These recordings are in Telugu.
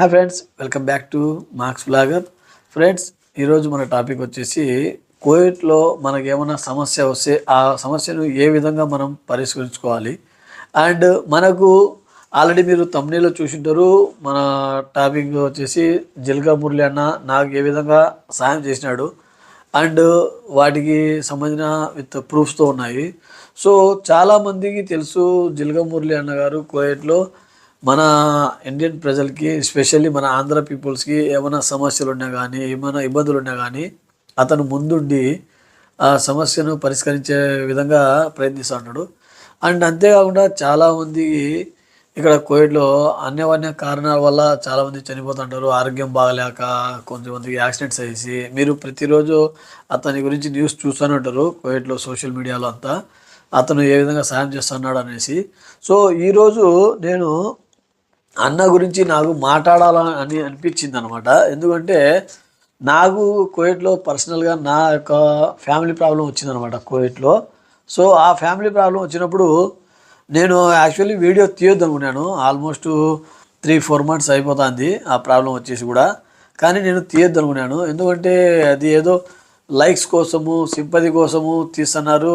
Hi friends welcome back to marks blogger. Friends ఈరోజు మన టాపిక్ వచ్చేసి కోవిడ్లో మనకి ఏమైనా సమస్య వస్తే ఆ సమస్యను ఏ విధంగా మనం పరిష్కరించుకోవాలి? అండ్ మనకు ఆల్రెడీ మీరు తమ్నేలో చూసింటారు మన టాపిక్ వచ్చేసి జిల్గా మురళి అన్న నాకు ఏ విధంగా సాయం చేసినాడు. అండ్ వాటికి సంబంధించిన విత్ ప్రూఫ్స్తో ఉన్నాయి. సో చాలామందికి తెలుసు జిల్గా మురళి అన్న గారు కోయట్లో మన ఇండియన్ ప్రజలకి ఎస్పెషల్లీ మన ఆంధ్ర పీపుల్స్కి ఏమైనా సమస్యలు ఉన్నా కానీ ఏమైనా ఇబ్బందులు ఉన్నా కానీ అతను ముందుండి ఆ సమస్యను పరిష్కరించే విధంగా ప్రయత్నిస్తున్నాడు అండ్ అంతేకాకుండా చాలామంది ఇక్కడ కోవిడ్లో అన్యవన్య కారణాల వల్ల చాలామంది చనిపోతుంటారు ఆరోగ్యం బాగలేక కొంతమందికి యాక్సిడెంట్స్ అయ్యేసి మీరు ప్రతిరోజు అతని గురించి న్యూస్ చూస్తూనే ఉంటారు కోవిడ్లో సోషల్ మీడియాలో అంతా. అతను ఏ విధంగా సాయం చేస్తున్నాడు అనేసి. సో ఈరోజు నేను అన్న గురించి నాకు మాట్లాడాలని అని అనిపించింది అనమాట ఎందుకంటే నాకు కోవిడ్లో పర్సనల్గా నా యొక్క ఫ్యామిలీ ప్రాబ్లం వచ్చిందనమాట కోవిడ్లో సో ఆ ఫ్యామిలీ ప్రాబ్లం వచ్చినప్పుడు నేను యాక్చువల్లీ వీడియో తీయొద్దు అనుకున్నాను ఆల్మోస్ట్ త్రీ ఫోర్ మంత్స్ అయిపోతుంది ఆ ప్రాబ్లం వచ్చేసి కూడా. కానీ నేను తీయొద్దు అనుకున్నాను ఎందుకంటే అది ఏదో లైక్స్ కోసము సింపతి కోసము తీస్తున్నారు.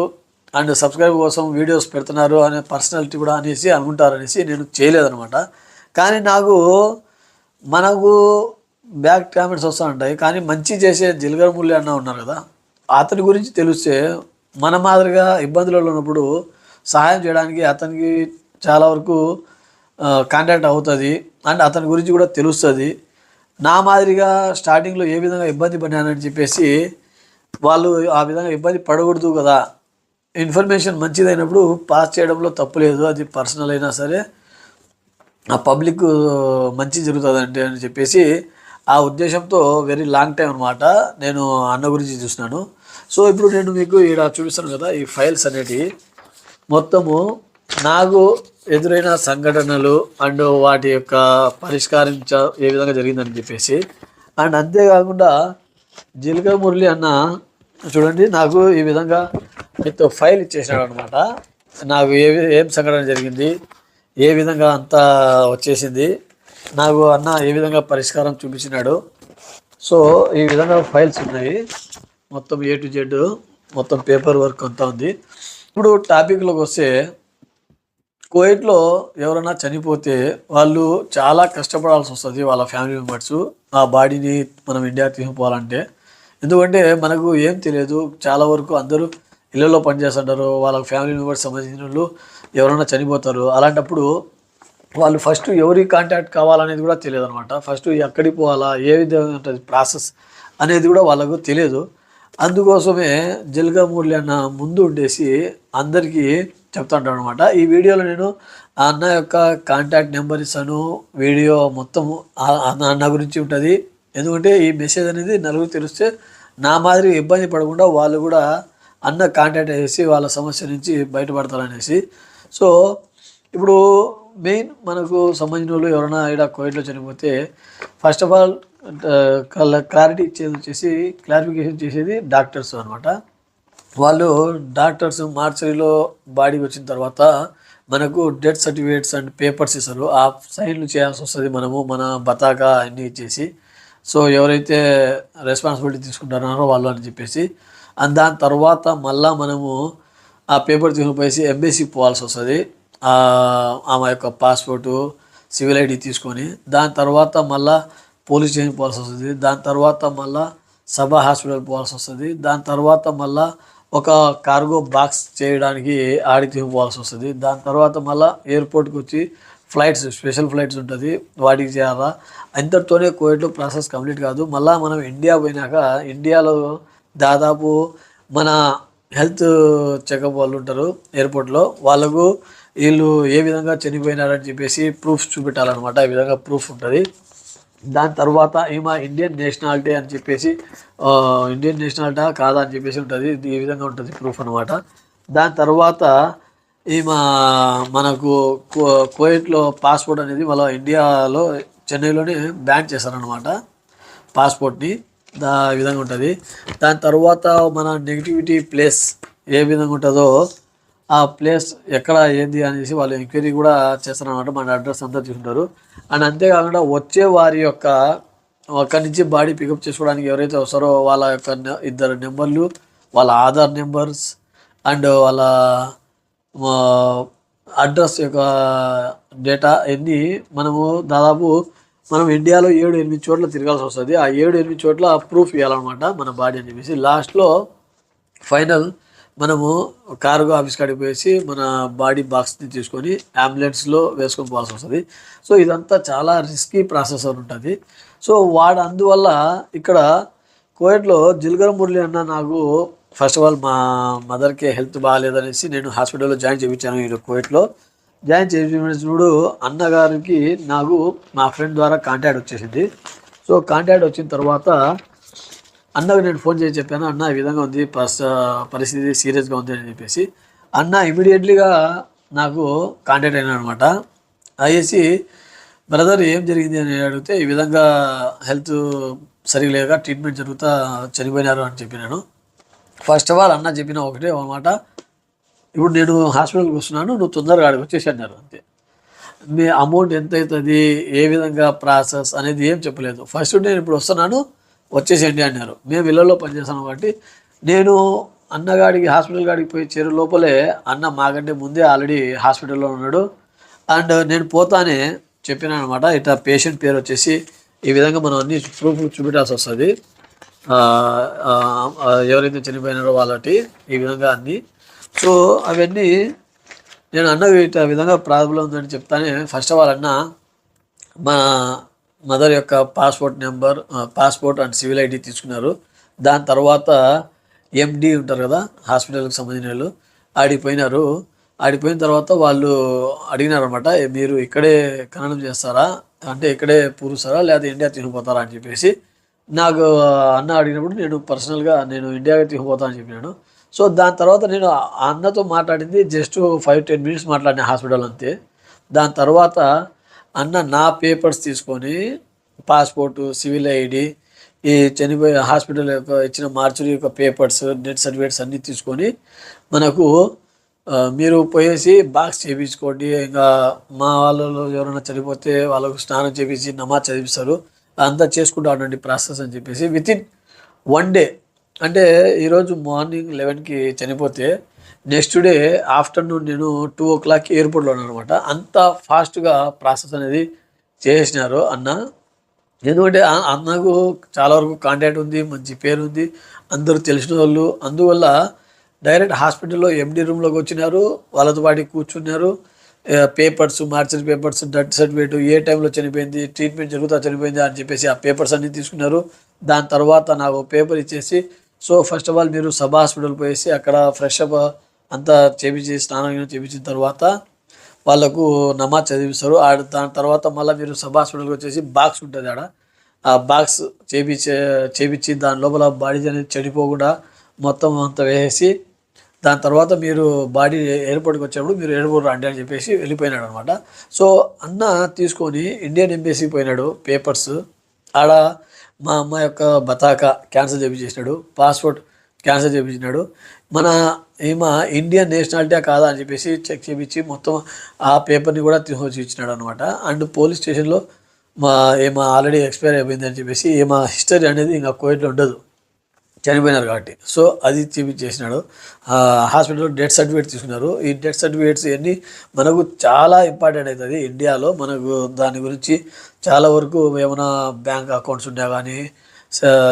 అండ్ సబ్స్క్రైబ్ కోసం వీడియోస్ పెడుతున్నారు అనే పర్సనాలిటీ కూడా అనేసి అనుకుంటారు అనేసి నేను చేయలేదనమాట. కానీ నాకు మనకు బ్యాక్ కామెంట్స్ వస్తూ ఉంటాయి కానీ మంచి చేసే జిల్గర్ ముల్లి అన్న ఉన్నారు కదా అతని గురించి తెలిస్తే మన మాదిరిగా ఇబ్బందులలో ఉన్నప్పుడు సహాయం చేయడానికి అతనికి చాలా వరకు కాంటాక్ట్ అవుతుంది. అండ్ అతని గురించి కూడా తెలుస్తుంది. నా మాదిరిగా స్టార్టింగ్లో ఏ విధంగా ఇబ్బంది పడినానని చెప్పేసి వాళ్ళు ఆ విధంగా ఇబ్బంది పడకూడదు కదా. ఇన్ఫర్మేషన్ మంచిదైనప్పుడు పాస్ చేయడంలో తప్పు లేదు. అది పర్సనల్ అయినా సరే ఆ పబ్లిక్ మంచి జరుగుతుందంటే అని చెప్పేసి ఆ ఉద్దేశంతో వెరీ లాంగ్ టైం అనమాట నేను అన్న గురించి చూసినాను సో ఇప్పుడు నేను మీకు ఇక్కడ చూపిస్తాను కదా ఈ ఫైల్స్ అనేటివి. మొత్తము నాకు ఎదురైన సంఘటనలు అండ్ వాటి యొక్క పరిష్కరించ ఏ విధంగా జరిగిందని చెప్పేసి. అండ్ అంతేకాకుండా జీలక మురళి అన్న చూడండి నాకు ఈ విధంగా మీతో ఫైల్ ఇచ్చేసినాడు అనమాట నాకు ఏ ఏం సంఘటన జరిగింది? ఏ విధంగా అంతా వచ్చేసింది? నాకు అన్న ఏ విధంగా పరిష్కారం చూపించినాడు? సో ఈ విధంగా ఫైల్స్ ఉన్నాయి. మొత్తం ఏ టు జెడ్ మొత్తం పేపర్ వర్క్ అంతా ఉంది. ఇప్పుడు టాపిక్లోకి వస్తే కోవిడ్లో ఎవరైనా చనిపోతే వాళ్ళు చాలా కష్టపడాల్సి వస్తుంది వాళ్ళ ఫ్యామిలీ మెంబర్స్. ఆ బాడీని మనం ఇండియా తీసుకుపోవాలంటే. ఎందుకంటే మనకు ఏం తెలియదు. చాలా వరకు అందరూ ఇళ్ళలో పనిచేస్తుంటారు. వాళ్ళ ఫ్యామిలీ మెంబర్స్ సంబంధించిన వాళ్ళు ఎవరైనా చనిపోతారు. అలాంటప్పుడు వాళ్ళు ఫస్ట్ ఎవరి కాంటాక్ట్ కావాలనేది కూడా తెలియదు అనమాట ఫస్ట్ ఎక్కడికి పోవాలా ఏ విధంగా ఉంటుంది ప్రాసెస్ అనేది కూడా వాళ్ళకు తెలియదు. అందుకోసమే జల్గా మురళి అన్న ముందు ఉండేసి అందరికీ చెప్తాంటాడు అనమాట ఈ వీడియోలో నేను ఆ అన్న యొక్క కాంటాక్ట్ నెంబర్ ఇస్తాను వీడియో మొత్తం అన్న గురించి ఉంటుంది. ఎందుకంటే ఈ మెసేజ్ అనేది నలుగురు తెలిస్తే నా మాదిరి ఇబ్బంది పడకుండా వాళ్ళు కూడా అన్న కాంటాక్ట్ చేసి వాళ్ళ సమస్య నుంచి బయటపడతారనేసి సో ఇప్పుడు మెయిన్ మనకు సంబంధించిన వాళ్ళు ఎవరైనా ఇక్కడ కోవిడ్లో చనిపోతే ఫస్ట్ ఆఫ్ ఆల్ క్లారిటీ ఇచ్చేది వచ్చేసి క్లారిఫికేషన్ చేసేది డాక్టర్స్ అనమాట వాళ్ళు డాక్టర్స్ మార్చరీలో బాడీకి వచ్చిన తర్వాత మనకు డెత్ సర్టిఫికేట్స్ అండ్ పేపర్స్ ఇస్తారు. ఆ సైన్లు చేయాల్సి వస్తుంది మనము మన బతాకా అన్నీ ఇచ్చేసి. సో ఎవరైతే రెస్పాన్సిబిలిటీ తీసుకుంటున్నారో వాళ్ళు అని చెప్పేసి. అండ్ దాని తర్వాత మళ్ళా మనము ఆ పేపర్ తీసుకుపోయేసి ఎంబీసీ పోవాల్సి వస్తుంది. ఆమె యొక్క పాస్పోర్టు సివిల్ ఐడి తీసుకొని దాని తర్వాత మళ్ళా పోలీస్ స్టేషన్ పోవాల్సి వస్తుంది. దాని తర్వాత మళ్ళా సభా హాస్పిటల్ పోవాల్సి వస్తుంది. దాని తర్వాత మళ్ళా ఒక కార్గో బాక్స్ చేయడానికి ఆడి తీసుకుపోవాల్సి వస్తుంది. దాని తర్వాత మళ్ళా ఎయిర్పోర్ట్కి వచ్చి ఫ్లైట్స్ స్పెషల్ ఫ్లైట్స్ ఉంటుంది. వాటికి చేయాలా అంతటితోనే కోవిడ్లో ప్రాసెస్ కంప్లీట్ కాదు. మళ్ళీ మనం ఇండియా పోయినాక ఇండియాలో దాదాపు మన హెల్త్ చెకప్ వాళ్ళు ఉంటారు ఎయిర్పోర్ట్లో. వాళ్ళకు వీళ్ళు ఏ విధంగా చనిపోయినారని చెప్పేసి ప్రూఫ్స్ చూపెట్టాలన్నమాట. ఈ విధంగా ప్రూఫ్ ఉంటుంది. దాని తర్వాత ఈమె ఇండియన్ నేషనాలిటీ అని చెప్పేసి ఇండియన్ నేషనాలిటీ కాదా అని చెప్పేసి ఉంటుంది. ఈ విధంగా ఉంటుంది ప్రూఫ్ అనమాట దాని తర్వాత ఈమె మనకు కో- పాస్పోర్ట్ అనేది మళ్ళీ ఇండియాలో చెన్నైలోనే బ్యాన్ చేశారనమాట పాస్పోర్ట్ని. దా విధంగా ఉంటుంది. దాని తర్వాత మన నెగిటివిటీ ప్లేస్ ఏ విధంగా ఉంటుందో ఆ ప్లేస్ ఎక్కడ ఏంది అనేసి వాళ్ళు ఎంక్వైరీ కూడా చేస్తారనమాట మన అడ్రస్ అంతా తీసుకుంటారు. అండ్ అంతేకాకుండా వచ్చే వారి యొక్క అక్కడి నుంచి బాడీ పికప్ చేసుకోవడానికి ఎవరైతే వస్తారో వాళ్ళ యొక్క ఇద్దరు నెంబర్లు వాళ్ళ ఆధార్ నెంబర్స్ అండ్ వాళ్ళ అడ్రస్ యొక్క డేటా ఎన్ని మనము దాదాపు మనం ఇండియాలో ఏడు ఎనిమిది చోట్ల తిరగాల్సి వస్తుంది. ఆ ఏడు ఎనిమిది చోట్ల ప్రూఫ్ ఇవ్వాలన్నమాట మన బాడీ అని చెప్పేసి. లాస్ట్లో ఫైనల్ మనము కార్గో ఆఫీస్ కాడికి పోయేసి మన బాడీ బాక్స్ని తీసుకొని అంబులెన్స్లో వేసుకొని పోవాల్సి వస్తుంది. సో ఇదంతా చాలా రిస్కీ ప్రాసెస్ అని ఉంటుంది. సో వాడు అందువల్ల ఇక్కడ కోయట్లో జిల్గర మురళి అన్న నాకు ఫస్ట్ ఆఫ్ ఆల్ మా మదర్కి హెల్త్ బాగాలేదనేసి నేను హాస్పిటల్లో జాయిన్ చేయించాను ఈ కోయట్లో. జాయిన్ చేసినప్పుడు అన్నగారికి నాకు మా ఫ్రెండ్ ద్వారా కాంటాక్ట్ వచ్చేసింది. సో కాంటాక్ట్ వచ్చిన తర్వాత అన్నకు నేను ఫోన్ చేసి చెప్పాను అన్న ఈ విధంగా ఉంది పర్స్ పరిస్థితి సీరియస్గా ఉంది అని చెప్పేసి. అన్న ఇమీడియట్లీగా నాకు కాంటాక్ట్ అయినా అనమాట అయ్యేసి బ్రదర్ ఏం జరిగింది? అని అడిగితే ఈ విధంగా హెల్త్ సరిగ్లేక ట్రీట్మెంట్ జరుగుతా చనిపోయినారు అని చెప్పినాను ఫస్ట్ ఆఫ్ ఆల్ అన్న చెప్పిన ఒకటే అనమాట. ఇప్పుడు నేను హాస్పిటల్కి వస్తున్నాను నువ్వు తొందరగా ఆడికి వచ్చేసి అన్నారు అంతే. మీ అమౌంట్ ఎంత అవుతుంది ఏ విధంగా ప్రాసెస్ అనేది ఏం చెప్పలేదు. ఫస్ట్ నేను ఇప్పుడు వస్తున్నాను వచ్చేసేయండి అన్నారు. మేము ఇళ్ళలో పనిచేస్తాను కాబట్టి నేను అన్నగాడికి హాస్పిటల్ గాడికి పోయి చేరు లోపలే అన్న మాకంటే ముందే ఆల్రెడీ హాస్పిటల్లో ఉన్నాడు. అండ్ నేను పోతానే చెప్పినాను అనమాట ఇట్లా పేషెంట్ పేరు వచ్చేసి ఈ విధంగా మనం అన్ని ప్రూఫ్ చూపెట్టాల్సి వస్తుంది. ఎవరైతే చనిపోయినారో వాళ్ళటి ఈ విధంగా అన్ని సో అవన్నీ నేను అన్న ఇట్లా విధంగా ప్రాబ్లం ఉందని చెప్తానే ఫస్ట్ ఆఫ్ ఆల్ అన్న మా మదర్ యొక్క passport number passport and civil ID తీసుకున్నారు. దాని తర్వాత ఎండి ఉంటారు కదా హాస్పిటల్కి సంబంధించిన వాళ్ళు ఆడిపోయినారు ఆడిపోయిన తర్వాత వాళ్ళు అడిగినారనమాట మీరు ఇక్కడే ఖననం చేస్తారా? అంటే ఇక్కడే పూరుస్తారా? లేదా ఇండియా తినిపోతారా అని చెప్పేసి. నాకు అన్న అడిగినప్పుడు నేను పర్సనల్గా నేను ఇండియాకి తినిపోతా అని చెప్పినాను. సో దాని తర్వాత నేను ఆ అన్నతో మాట్లాడింది జస్ట్ ఫైవ్ టెన్ మినిట్స్ మాట్లాడిన హాస్పిటల్ అంతే. దాని తర్వాత అన్న నా పేపర్స్ తీసుకొని పాస్పోర్టు సివిల్ ఐడి ఈ చనిపోయే హాస్పిటల్ యొక్క ఇచ్చిన మార్చురీ యొక్క పేపర్స్ డెత్ సర్టిఫికేట్స్ అన్నీ తీసుకొని మనకు మీరు పోయేసి బాక్స్ చేయించుకోండి ఇంకా మా వాళ్ళలో ఎవరైనా చనిపోతే వాళ్ళకు స్నానం చేపించి నమాజ్ చదివిస్తారు. అంతా చేసుకుంటా ఉండండి ప్రాసెస్ అని చెప్పేసి విత్ ఇన్ వన్ డే అంటే ఈరోజు మార్నింగ్ లెవెన్కి చనిపోతే నెక్స్ట్ డే ఆఫ్టర్నూన్ నేను టూ ఓ క్లాక్కి ఎయిర్పోర్ట్లో అనమాట. అంత ఫాస్ట్గా ప్రాసెస్ అనేది చేసినారు అన్న. ఎందుకంటే అన్నకు చాలా వరకు కాంటాక్ట్ ఉంది మంచి పేరు ఉంది అందరూ తెలిసిన వాళ్ళు. అందువల్ల డైరెక్ట్ హాస్పిటల్లో ఎండి రూమ్లోకి వచ్చినారు వాళ్ళతో పాటు కూర్చున్నారు. పేపర్స్ మార్చిన పేపర్స్ డెత్ సర్టిఫికేట్ ఏ టైంలో చనిపోయింది ట్రీట్మెంట్ జరుగుతా చనిపోయింది అని చెప్పేసి ఆ పేపర్స్ అన్నీ తీసుకున్నారు. దాని తర్వాత నాకు పేపర్ ఇచ్చేసి సో ఫస్ట్ ఆఫ్ ఆల్ మీరు సబ్ హాస్పిటల్ పోయేసి అక్కడ ఫ్రెష్ అప్ అంతా చేపించి స్నానం చేపించిన తర్వాత వాళ్ళకు నమాజ్ చదివిస్తారు. ఆడ దాని తర్వాత మళ్ళీ మీరు సబ్ హాస్పిటల్కి వచ్చేసి బాక్స్ ఉంటుంది ఆడ. ఆ బాక్స్ చేపించే చేపించి దాని లోపల బాడీ అనేది చెడిపోకుండా మొత్తం అంతా వేసేసి దాని తర్వాత మీరు బాడీ ఎయిర్పోర్ట్కి వచ్చేప్పుడు మీరు ఎయిర్పోర్ట్ రండి అని చెప్పేసి వెళ్ళిపోయినాడు అనమాట సో అన్న తీసుకొని ఇండియన్ ఎంబసీకి పోయినాడు పేపర్స్. ఆడ మా అమ్మ యొక్క బతాకా క్యాన్సర్ చేపించేసినాడు. పాస్పోర్ట్ క్యాన్సర్ చేయించినాడు మన ఈమె ఇండియన్ నేషనాలిటీ కాదా అని చెప్పేసి చెక్ చేయించి మొత్తం ఆ పేపర్ని కూడా తీసుకొచ్చి ఇచ్చినాడు అనమాట అండ్ పోలీస్ స్టేషన్లో మా ఏమో ఆల్రెడీ ఎక్స్పైర్ అయిపోయింది అని చెప్పేసి ఏమో హిస్టరీ అనేది ఇంకా కోవిడ్లో ఉండదు. చనిపోయినారు కాబట్టి. సో అది చూపించేసినాడు హాస్పిటల్లో డెత్ సర్టిఫికేట్ తీసుకున్నారు. ఈ డెత్ సర్టిఫికేట్స్ ఇవన్నీ మనకు చాలా ఇంపార్టెంట్ అవుతుంది ఇండియాలో. మనకు దాని గురించి చాలా వరకు ఏమైనా బ్యాంక్ అకౌంట్స్ ఉన్నా కానీ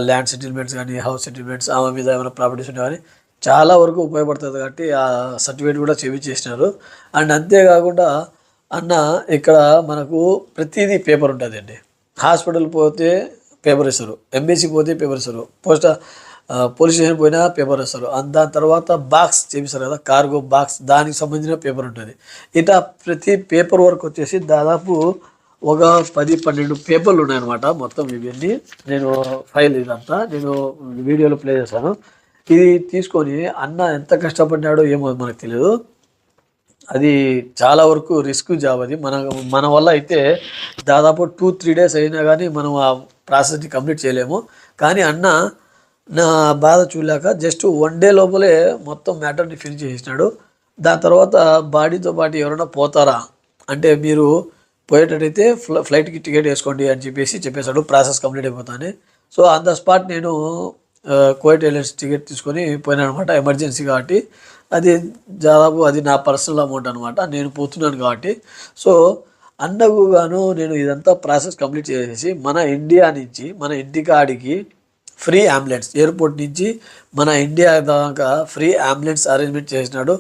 ల్యాండ్ సెటిల్మెంట్స్ కానీ హౌస్ సెటిల్మెంట్స్ ఆమె మీద ఏమైనా ప్రాపర్టీస్ ఉన్నా కానీ చాలా వరకు ఉపయోగపడుతుంది కాబట్టి ఆ సర్టిఫికేట్ కూడా చేపించేసినారు అండ్ అంతేకాకుండా అన్న ఇక్కడ మనకు ప్రతిదీ పేపర్ ఉంటుందండి. హాస్పిటల్ పోతే పేపర్ ఇస్తారు. ఎంబీసీ పోతే పేపర్ ఇస్తారు. పోస్ట్ పోలీస్ స్టేషన్ పోయినా పేపర్ వస్తారు దాని తర్వాత బాక్స్ చేపిస్తారు కదా కార్గో బాక్స్ దానికి సంబంధించిన పేపర్ ఉంటుంది. ఇట్లా ప్రతి పేపర్ వర్క్ వచ్చేసి దాదాపు ఒక పది పన్నెండు పేపర్లు ఉన్నాయన్నమాట మొత్తం ఇవన్నీ. నేను ఫైల్ ఇదంతా నేను వీడియోలో ప్లే చేశాను ఇది తీసుకొని అన్న ఎంత కష్టపడినాడో ఏమో మనకు తెలియదు అది చాలా వరకు రిస్క్ జాబ్ అది. మన మన వల్ల అయితే దాదాపు టూ త్రీ డేస్ అయినా కానీ మనం ఆ ప్రాసెస్ని కంప్లీట్ చేయలేము. కానీ అన్న నా బాధ చూడలేక జస్ట్ వన్ డే లోపలే మొత్తం మ్యాటర్ని ఫిల్ చేసినాడు దాని తర్వాత బాడీతో పాటు ఎవరైనా పోతారా? అంటే మీరు పోయేటట్టయితే ఫ్ల ఫ్లైట్కి టికెట్ వేసుకోండి అని చెప్పేసి చెప్పేశాడు. ప్రాసెస్ కంప్లీట్ అయిపోతానే. సో ఆన్ ద స్పాట్ నేను ఆ, కోయట్ ఎయిర్లైన్స్ టికెట్ తీసుకొని పోయినాను అనమాట ఎమర్జెన్సీ కాబట్టి. అది దాదాపు అది నా పర్సనల్ అమౌంట్ అనమాట నేను పోతున్నాను కాబట్టి. సో అన్నకు గాను నేను ఇదంతా ప్రాసెస్ కంప్లీట్ చేసేసి మన ఇండియా నుంచి మన ఇంటికాడికి ఫ్రీ అంబులెన్స్ ఎయిర్పోర్ట్ నుంచి మన ఇండియా దాకా ఫ్రీ అంబులెన్స్ అరేంజ్మెంట్ చేసినాడు.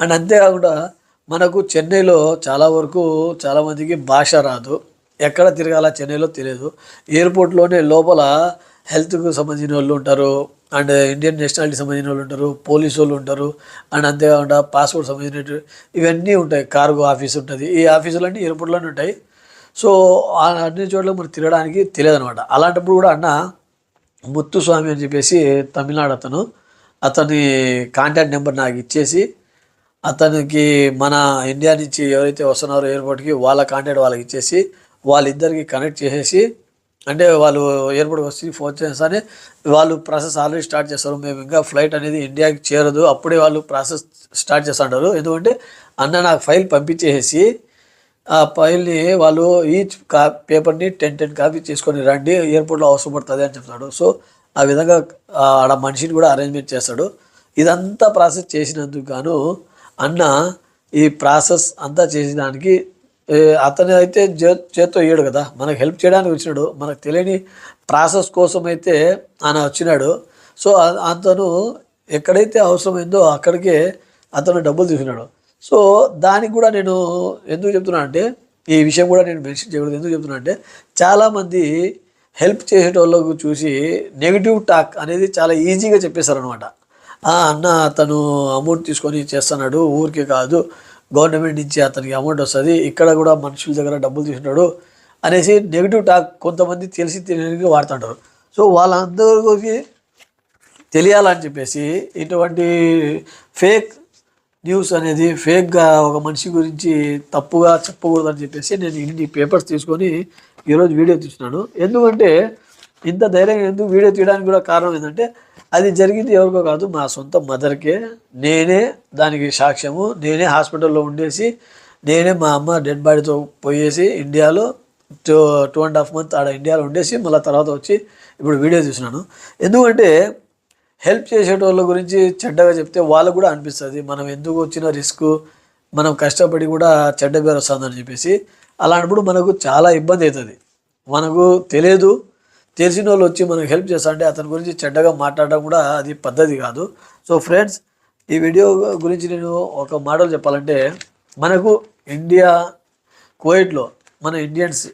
అండ్ అంతేకాకుండా మనకు చెన్నైలో చాలా వరకు చాలామందికి భాష రాదు. ఎక్కడ తిరగాల చెన్నైలో తెలియదు. ఎయిర్పోర్ట్లోనే లోపల హెల్త్కు సంబంధించిన వాళ్ళు ఉంటారు. అండ్ ఇండియన్ నేషనాలిటీ సంబంధించిన వాళ్ళు ఉంటారు. పోలీసు వాళ్ళు ఉంటారు. అండ్ అంతేకాకుండా పాస్పోర్ట్ సంబంధించిన ఇవన్నీ ఉంటాయి. కార్గో ఆఫీస్ ఉంటుంది. ఈ ఆఫీసులన్నీ ఎయిర్పోర్ట్లోనే ఉంటాయి. సో అన్ని చోట్ల మనం తిరగడానికి తెలియదు అనమాట అలాంటప్పుడు కూడా అన్న ముత్తుస్వామి అని చెప్పేసి తమిళనాడు అతను. అతని కాంటాక్ట్ నెంబర్ నాకు ఇచ్చేసి అతనికి మన ఇండియా నుంచి ఎవరైతే వస్తున్నారో ఎయిర్పోర్ట్కి వాళ్ళ కాంటాక్ట్ వాళ్ళకి ఇచ్చేసి వాళ్ళిద్దరికి కనెక్ట్ చేసేసి అంటే వాళ్ళు ఎయిర్పోర్ట్కి వచ్చి ఫోన్ చేస్తానే వాళ్ళు ప్రాసెస్ ఆల్రెడీ స్టార్ట్ చేస్తారు. మేము ఇంకా ఫ్లైట్ అనేది ఇండియాకి చేరదు. అప్పుడే వాళ్ళు ప్రాసెస్ స్టార్ట్ చేస్తుంటారు ఎందుకంటే అన్న నాకు ఫైల్ పంపించేసి ఆ ఫైల్ని వాళ్ళు ఈచ్ కా పేపర్ని టెన్ టెన్ కాపీ చేసుకొని రండి ఎయిర్పోర్ట్లో అవసరం పడుతుంది అని చెప్తాడు. సో ఆ విధంగా ఆడ మనిషిని కూడా అరేంజ్మెంట్ చేస్తాడు. ఇదంతా ప్రాసెస్ చేసినందుకు గాను అన్న ఈ ప్రాసెస్ అంతా చేసేదానికి అతను అయితే చే చేత్తో ఇయ్యడు కదా మనకు హెల్ప్ చేయడానికి వచ్చినాడు మనకు తెలియని ప్రాసెస్ కోసం అయితే ఆయన వచ్చినాడు. సో అతను ఎక్కడైతే అవసరమైందో అక్కడికే అతను డబ్బులు తీసుకున్నాడు. సో దానికి కూడా నేను ఎందుకు చెప్తున్నా అంటే ఈ విషయం కూడా నేను మెన్షన్ చేయకూడదు. ఎందుకు చెప్తున్నా అంటే చాలామంది హెల్ప్ చేసేటోళ్ళకు చూసి నెగిటివ్ టాక్ అనేది చాలా ఈజీగా చెప్పేశారనమాట అన్న అతను అమౌంట్ తీసుకొని చేస్తున్నాడు ఊరికే కాదు గవర్నమెంట్ నుంచి అతనికి అమౌంట్ వస్తుంది ఇక్కడ కూడా మనుషుల దగ్గర డబ్బులు తీసుకున్నాడు అనేసి నెగిటివ్ టాక్ కొంతమంది తెలిసి తెలియని వాడుతుంటారు. సో వాళ్ళందరికీ తెలియాలని చెప్పేసి ఇటువంటి ఫేక్ న్యూస్ అనేది ఫేక్గా ఒక మనిషి గురించి తప్పుగా చెప్పకూడదని చెప్పేసి నేను ఇన్ని పేపర్స్ తీసుకొని ఈరోజు వీడియో తీస్తున్నాను. ఎందుకంటే ఇంత ధైర్యంగా ఎందుకు వీడియో తీయడానికి కూడా కారణం ఏంటంటే అది జరిగింది ఎవరికో కాదు మా సొంత మదర్కే. నేనే దానికి సాక్ష్యము నేనే హాస్పిటల్లో ఉండేసి నేనే మా అమ్మ డెడ్ బాడీతో పోయేసి ఇండియాలో two two and half month ఆడ ఇండియాలో ఉండేసి మళ్ళీ తర్వాత వచ్చి ఇప్పుడు వీడియో చూసినాను ఎందుకంటే హెల్ప్ చేసేటోళ్ళ గురించి చెడ్డగా చెప్తే వాళ్ళకు కూడా అనిపిస్తుంది. మనం ఎందుకు వచ్చిన రిస్క్ మనం కష్టపడి కూడా చెడ్డ పేరు వస్తుందని చెప్పేసి అలాంటప్పుడు మనకు చాలా ఇబ్బంది అవుతుంది. మనకు తెలియదు తెలిసిన వాళ్ళు వచ్చి మనకు హెల్ప్ చేస్తా అంటే అతని గురించి చెడ్డగా మాట్లాడడం కూడా అది పద్ధతి కాదు. సో ఫ్రెండ్స్ ఈ వీడియో గురించి నేను ఒక మాటలు చెప్పాలంటే మనకు ఇండియా కోయిట్లో మన ఇండియన్స్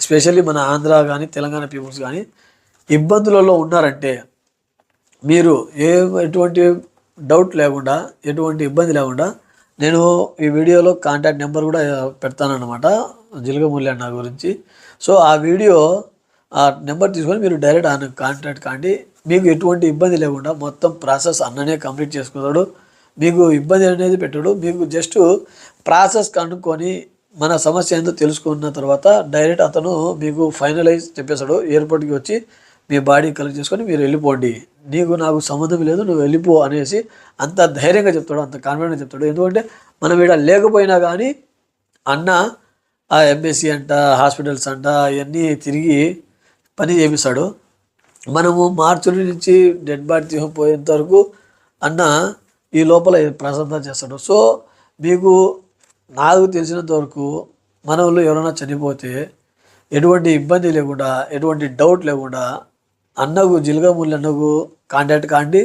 ఎస్పెషల్లీ మన ఆంధ్ర కానీ తెలంగాణ పీపుల్స్ కానీ ఇబ్బందులలో ఉన్నారంటే మీరు ఏ ఎటువంటి డౌట్ లేకుండా ఎటువంటి ఇబ్బంది లేకుండా నేను ఈ వీడియోలో కాంటాక్ట్ నెంబర్ కూడా పెడతానన్నమాట జిలగమూల్య నా గురించి. సో ఆ వీడియో ఆ నెంబర్ తీసుకొని మీరు డైరెక్ట్ ఆయన కాంటాక్ట్ కాండి. మీకు ఎటువంటి ఇబ్బంది లేకుండా మొత్తం ప్రాసెస్ అన్ననే కంప్లీట్ చేసుకున్నాడు మీకు ఇబ్బంది అనేది పెట్టాడు. మీకు జస్ట్ ప్రాసెస్ కనుక్కొని మన సమస్య ఏందో తెలుసుకున్న తర్వాత డైరెక్ట్ అతను మీకు ఫైనలైజ్ చెప్పేశాడు ఎయిర్పోర్ట్కి వచ్చి మీ బాడీ కలెక్ట్ చేసుకొని మీరు వెళ్ళిపోండి. నీకు నాకు సంబంధం లేదు నువ్వు వెళ్ళిపో అనేసి అంత ధైర్యంగా చెప్తాడు అంత కాన్ఫిడెంట్గా చెప్తాడు. ఎందుకంటే మనం ఇక్కడ లేకపోయినా కానీ అన్న ఆ ఎంఎస్సి అంట హాస్పిటల్స్ అంట అవన్నీ తిరిగి పని చేపిస్తాడు. మనము మార్చుల నుంచి డెడ్ బాడీ తీసుకుపోయేంత వరకు అన్న ఈ లోపల ప్రసంతం చేస్తాడు. సో మీకు నాకు తెలిసినంత వరకు మన వాళ్ళు ఎవరైనా చనిపోతే ఎటువంటి ఇబ్బంది లేకుండా ఎటువంటి డౌట్ లేకుండా అన్నకు జిల్గమూలి అన్నకు కాంటాక్ట్ కాండి.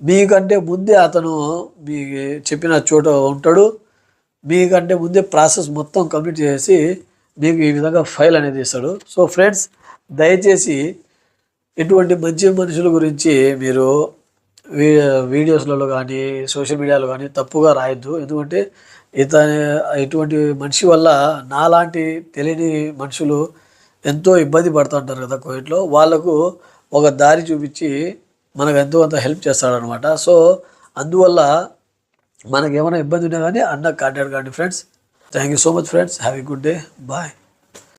మీకంటే ముందే అతను మీ చెప్పిన చోట ఉంటాడు. మీకంటే ముందే ప్రాసెస్ మొత్తం కంప్లీట్ చేసి మీకు ఈ విధంగా ఫైల్ అనేది ఇస్తాడు. సో ఫ్రెండ్స్ దయచేసి ఇటువంటి మంచి మనుషుల గురించి మీరు వీ వీడియోస్లలో కానీ సోషల్ మీడియాలో కానీ తప్పుగా రాయొద్దు. ఎందుకంటే ఇతని ఇటువంటి మనిషి వల్ల నాలాంటి తెలియని మనుషులు ఎంతో ఇబ్బంది పడుతుంటారు కదా కోవిడ్లో. వాళ్ళకు ఒక దారి చూపించి మనకు ఎంతో కొంత హెల్ప్ చేస్తాడనమాట. సో అందువల్ల మనకేమైనా ఏమైనా ఇబ్బంది ఉన్నా కానీ అన్న కాంటాక్ట్ కానీ friends. Thank you so much friends. Have a good day. Bye.